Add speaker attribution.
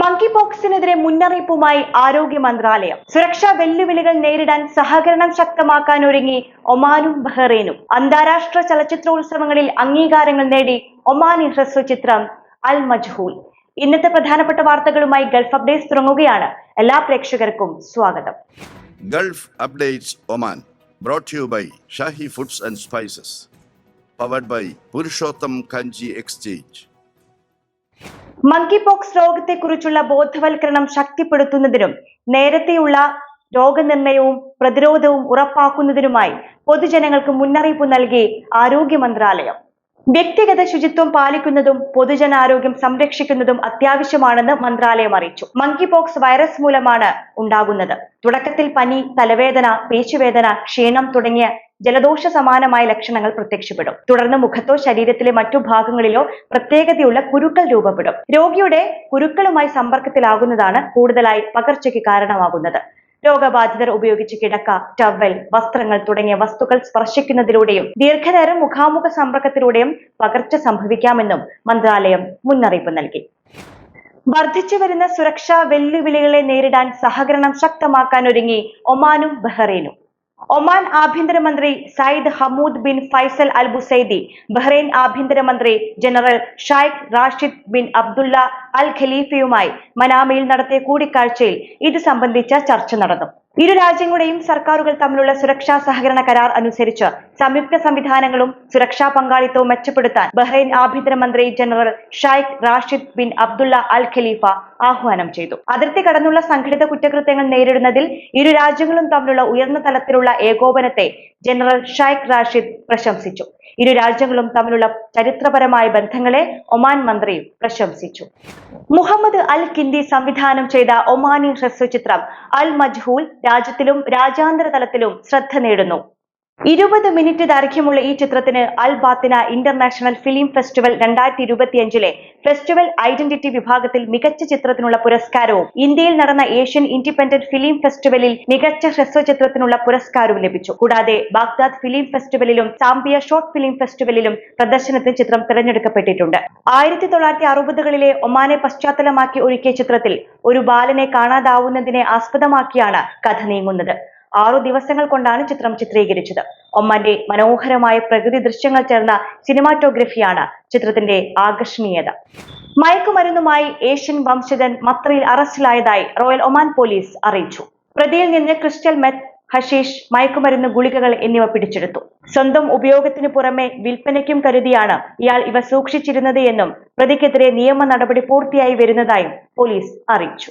Speaker 1: Monkey പോക്സിനെതിരെ മുന്നറിയിപ്പുമായി ആരോഗ്യ മന്ത്രാലയം. സുരക്ഷാ വെല്ലുവിളികൾ നേരിടാൻ സഹകരണം ശക്തമാക്കാൻ ഒരുങ്ങി ഒമാനും ബഹ്റൈനും. അന്താരാഷ്ട്ര ചലച്ചിത്രോത്സവങ്ങളിൽ അംഗീകാരങ്ങൾ നേടി ഒമാനി ഹ്രസ്വ ചിത്രം അൽ മജ്ഹൂൽ. ഇന്നത്തെ പ്രധാനപ്പെട്ട വാർത്തകളുമായി ഗൾഫ് അപ്ഡേറ്റ്സ് തുടങ്ങുകയാണ്. എല്ലാ പ്രേക്ഷകർക്കും സ്വാഗതം.
Speaker 2: Gulf updates Oman brought you by Shahi foods and spices powered by Purushottam Kanji exchange.
Speaker 1: Monkeypox രോഗത്തെക്കുറിച്ചുള്ള ബോധവൽക്കരണം ശക്തിപ്പെടുത്തുന്നതിനും നേരത്തെയുള്ള രോഗനിർണയവും പ്രതിരോധവും ഉറപ്പാക്കുന്നതിനുമായി പൊതുജനങ്ങൾക്ക് മുന്നറിയിപ്പ് നൽകി ആരോഗ്യ മന്ത്രാലയം. വ്യക്തിഗത ശുചിത്വം പാലിക്കുന്നതും പൊതുജനാരോഗ്യം സംരക്ഷിക്കുന്നതും അത്യാവശ്യമാണെന്ന് മന്ത്രാലയം അറിയിച്ചു. മങ്കി പോക്സ് വൈറസ് മൂലമാണ് ഉണ്ടാകുന്നത്. തുടക്കത്തിൽ പനി തലവേദന പേശുവേദന ക്ഷീണം തുടങ്ങിയ ജലദോഷ സമാനമായ ലക്ഷണങ്ങൾ പ്രത്യക്ഷപ്പെടും. തുടർന്ന് മുഖത്തോ ശരീരത്തിലെ മറ്റു ഭാഗങ്ങളിലോ പ്രത്യേകതയുള്ള കുരുക്കൾ രൂപപ്പെടും. രോഗിയുടെ കുരുക്കളുമായി സമ്പർക്കത്തിലാകുന്നതാണ് കൂടുതലായി പകർച്ചയ്ക്ക് കാരണമാകുന്നത്. രോഗബാധിതർ ഉപയോഗിച്ച് കിടക്ക ടവൽ വസ്ത്രങ്ങൾ തുടങ്ങിയ വസ്തുക്കൾ സ്പർശിക്കുന്നതിലൂടെയും ദീർഘനേരം മുഖാമുഖ സമ്പർക്കത്തിലൂടെയും പകർച്ച സംഭവിക്കാമെന്നും മന്ത്രാലയം മുന്നറിയിപ്പ് നൽകി. വർദ്ധിച്ചു വരുന്ന സുരക്ഷാ വെല്ലുവിളികളെ നേരിടാൻ സഹകരണം ശക്തമാക്കാൻ ഒരുങ്ങി ഒമാനും ബഹ്റൈനും. ഒമാൻ ആഭ്യന്തരമന്ത്രി Sayyid Hamood bin Faisal al Busaidi Bahrain ആഭ്യന്തരമന്ത്രി general Shaikh Rashid bin Abdullah al ഖലീഫയുമായി മനാമയിൽ നടത്തിയ കൂടിക്കാഴ്ചയിൽ ഇത് സംബന്ധിച്ച ചർച്ച നടന്നു. ഇരു രാജ്യങ്ങളുടെയും സർക്കാരുകൾ തമ്മിലുള്ള സുരക്ഷാ സഹകരണ കരാർ അനുസരിച്ച് സംയുക്ത സംവിധാനങ്ങളും സുരക്ഷാ പങ്കാളിത്തവും മെച്ചപ്പെടുത്താൻ ബഹ്റൈൻ ആഭ്യന്തരമന്ത്രി general Shaikh Rashid bin Abdullah al Khalifa ആഹ്വാനം ചെയ്തു. അതിർത്തി കടന്നുള്ള സംഘടിത കുറ്റകൃത്യങ്ങൾ നേരിടുന്നതിൽ ഇരു രാജ്യങ്ങളും തമ്മിലുള്ള ഉയർന്ന തലത്തിലുള്ള ഏകോപനത്തെ ജനറൽ ഷായ്ഖ് റാഷിദ് പ്രശംസിച്ചു. ഇരു രാജ്യങ്ങളും തമ്മിലുള്ള ചരിത്രപരമായ ബന്ധങ്ങളെ ഒമാൻ മന്ത്രിയും പ്രശംസിച്ചു. മുഹമ്മദ് അൽ കിന്ദി സംവിധാനം ചെയ്ത ഒമാനി ഹ്രസ്വചിത്രം അൽ മജ്ഹൂൽ രാജ്യത്തിലും രാജ്യാന്തര തലത്തിലും ശ്രദ്ധ നേടുന്നു. ഇരുപത് മിനിറ്റ് ദൈർഘ്യമുള്ള ഈ ചിത്രത്തിന് Al Batinah international film festival രണ്ടായിരത്തി ഇരുപത്തിയഞ്ചിലെ ഫെസ്റ്റിവൽ ഐഡന്റിറ്റി വിഭാഗത്തിൽ മികച്ച ചിത്രത്തിനുള്ള പുരസ്കാരവും ഇന്ത്യയിൽ നടന്ന ഏഷ്യൻ ഇൻഡിപെൻഡന്റ് ഫിലിം ഫെസ്റ്റിവലിൽ മികച്ച ഹ്രസ്വ ചിത്രത്തിനുള്ള പുരസ്കാരവും ലഭിച്ചു. കൂടാതെ ബാഗ്ദാദ് ഫിലിം ഫെസ്റ്റിവലിലും സാംബിയ ഷോർട്ട് ഫിലിം ഫെസ്റ്റിവലിലും പ്രദർശനത്തിന് ചിത്രം തിരഞ്ഞെടുക്കപ്പെട്ടിട്ടുണ്ട്. ആയിരത്തി തൊള്ളായിരത്തി അറുപതുകളിലെ ഒമാനെ പശ്ചാത്തലമാക്കി ഒരുക്കിയ ചിത്രത്തിൽ ഒരു ബാലനെ കാണാതാവുന്നതിനെ ആസ്പദമാക്കിയാണ് കഥ നീങ്ങുന്നത്. ആറു ദിവസങ്ങൾ കൊണ്ടാണ് ചിത്രം ചിത്രീകരിച്ചത്. ഒമ്മന്റെ മനോഹരമായ പ്രകൃതി ദൃശ്യങ്ങൾ ചേർന്ന സിനിമാറ്റോഗ്രഫിയാണ് ചിത്രത്തിന്റെ ആകർഷണീയത. മയക്കുമരുന്നുമായി ഏഷ്യൻ വംശജൻ മത്രയിൽ അറസ്റ്റിലായതായി റോയൽ ഒമാൻ പോലീസ് അറിയിച്ചു. പ്രതിയിൽ നിന്ന് ക്രിസ്റ്റൽ മെത്ത് ഹഷീഷ് മയക്കുമരുന്ന് ഗുളികകൾ എന്നിവ പിടിച്ചെടുത്തു. സ്വന്തം ഉപയോഗത്തിന് പുറമെ വിൽപ്പനയ്ക്കും കരുതിയാണ് ഇയാൾ ഇവ സൂക്ഷിച്ചിരുന്നത് എന്നും പ്രതിക്കെതിരെ നിയമ നടപടി പൂർത്തിയായി വരുന്നതായും പോലീസ് അറിയിച്ചു.